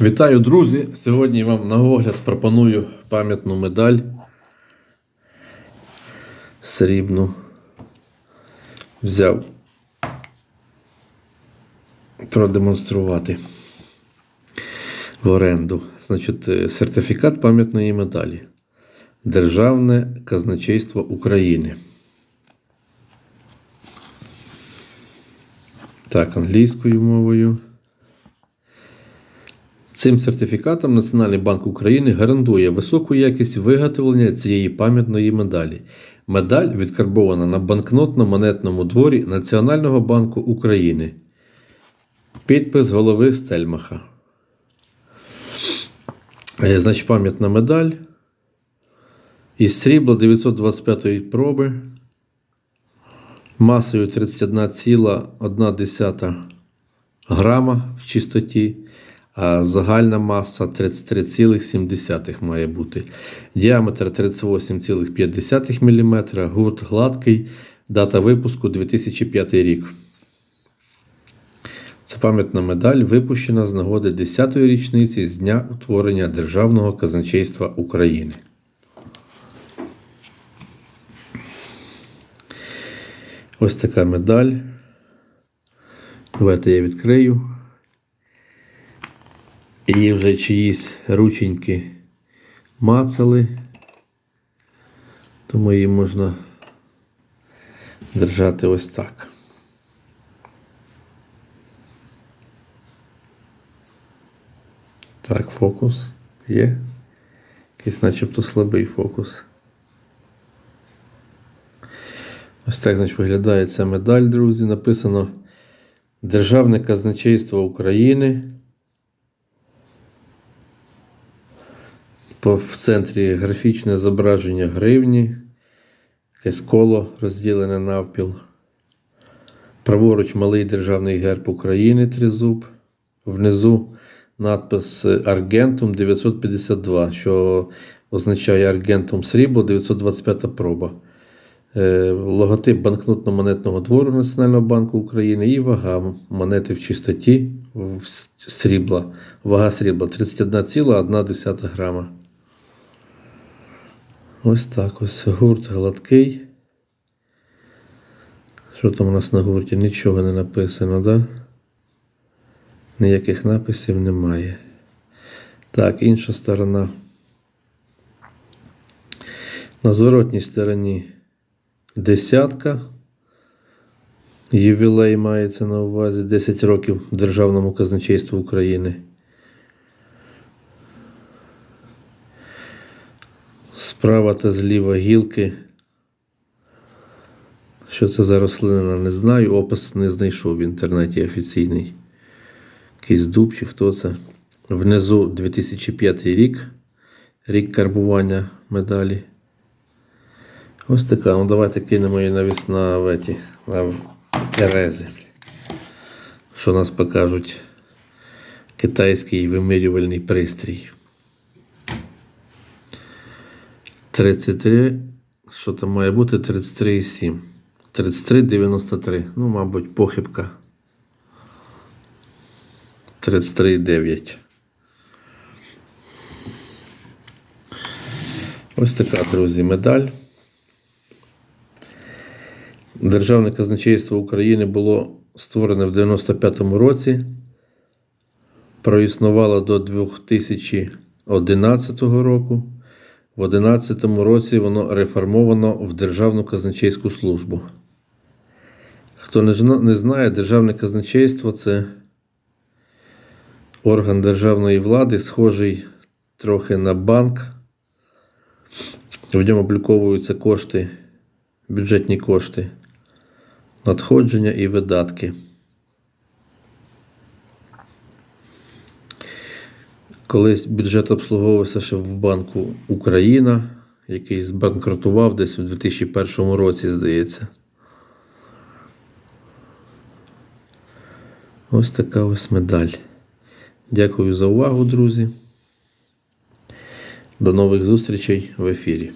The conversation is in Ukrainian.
Вітаю, друзі! Сьогодні вам на огляд пропоную пам'ятну медаль срібну. Взяв продемонструвати в оренду. Значить, е, сертифікат пам'ятної медалі. Державне казначейство України. Так, англійською мовою. Цим сертифікатом Національний банк України гарантує високу якість виготовлення цієї пам'ятної медалі. Медаль відкарбована на банкнотно-монетному дворі Національного банку України. Підпис голови Стельмаха. Е, Значить, пам'ятна медаль. Із срібла 925 проби. Масою 31,1 грама в чистоті а загальна маса 33,7 має бути. Діаметр 38,5 мм, гурт гладкий, дата випуску 2005 рік. Це пам'ятна медаль випущена з нагоди 10-ї річниці з дня утворення Державного казначейства України. Ось така медаль. Давайте я відкрию. І вже чиїсь рученьки мацали, тому її можна держати ось так. Так, фокус є. Якийсь начебто слабий фокус. Ось так значить, виглядає ця медаль, друзі. Написано Державне казначейство України. В центрі графічне зображення гривні, якесь коло розділене навпіл. Праворуч малий державний герб України тризуб. Внизу надпис Аргентум 952, що означає Аргентум срібло 925 проба. Е, Логотип банкнотно-монетного двору Національного банку України і вага монети в чистоті срібла. Вага срібла 31,1 грама. Ось так ось гурт гладкий. Що там у нас на гурті? Нічого не написано, да? Ніяких написів немає. Так, інша сторона. На зворотній стороні десятка. Ювілей мається на увазі 10 років Державному казначейству України. Справа та зліва гілки. Що це за рослина, не знаю. Опис не знайшов в інтернеті офіційний. Якийсь дуб чи хто це. Внизу 2005 рік. Рік карбування медалі. Ось така. Ну давайте кинемо її навіть на веті, на терези. Що нас покажуть китайський вимірювальний пристрій. 33, що там має бути? 33,7. 33,93. Ну, мабуть, похибка. 33,9. Ось така, друзі, медаль. Державне казначейство України було створене в 95-му році. Проіснувало до 2011 року. В 2011 році воно реформовано в Державну казначейську службу. Хто не знає, Державне казначейство це орган державної влади, схожий трохи на банк. В ньому обліковуються кошти, бюджетні кошти, надходження і видатки. Колись бюджет обслуговувався ще в банку Україна, який збанкрутував десь у 2001 році, здається. Ось така ось медаль. Дякую за увагу, друзі. До нових зустрічей в ефірі.